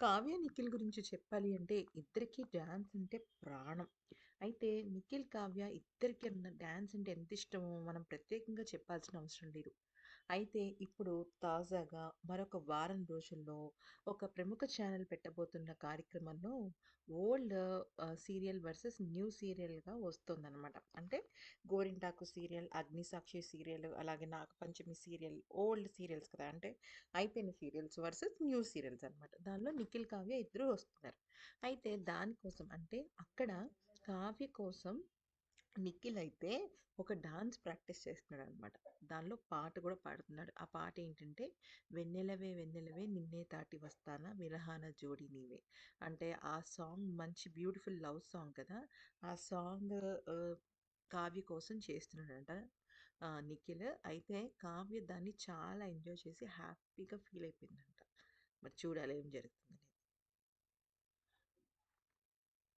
కావ్య, నిఖిల్ గురించి చెప్పాలి అంటే ఇద్దరికీ డ్యాన్స్ అంటే ప్రాణం. అయితే నిఖిల్, కావ్య ఇద్దరికి డ్యాన్స్ అంటే ఎంత ఇష్టమో మనం ప్రత్యేకంగా చెప్పాల్సిన అవసరం లేదు. అయితే ఇప్పుడు తాజాగా మరొక వారం రోజుల్లో ఒక ప్రముఖ ఛానల్ పెట్టబోతున్న కార్యక్రమంలో ఓల్డ్ సీరియల్ వర్సెస్ న్యూ సీరియల్‌గా వస్తుందన్నమాట అంటే గోరింటాకు సీరియల్, అగ్నిసాక్షి సీరియల్, అలాగే నాగపంచమి సీరియల్ ఓల్డ్ సీరియల్స్ కదా! అంటే అయిపోయిన సీరియల్స్ వర్సెస్ న్యూ సీరియల్స్ అనమాట. దానిలో నిఖిల్, కావ్య ఇద్దరు వస్తున్నారు. అయితే దానికోసం అంటే అక్కడ కావ్య కోసం నిఖిల్ అయితే ఒక డాన్స్ ప్రాక్టీస్ చేస్తున్నాడు అనమాట దానిలో పాట కూడా పాడుతున్నాడు. ఆ పాట ఏంటంటే 'వెన్నెలవే వెన్నెలవే నిన్నే దాటి వస్తానా విరహాన జోడి నీవే' అంటే ఆ సాంగ్ మంచి బ్యూటిఫుల్ లవ్ సాంగ్ కదా! ఆ సాంగ్ కావ్య కోసం చేస్తున్నాడంట నిఖిల్. అయితే కావ్య దాన్ని చాలా ఎంజాయ్ చేసి హ్యాపీగా ఫీల్ అయిపోయిందంట. మరి చూడాలి ఏం జరుగుతుంది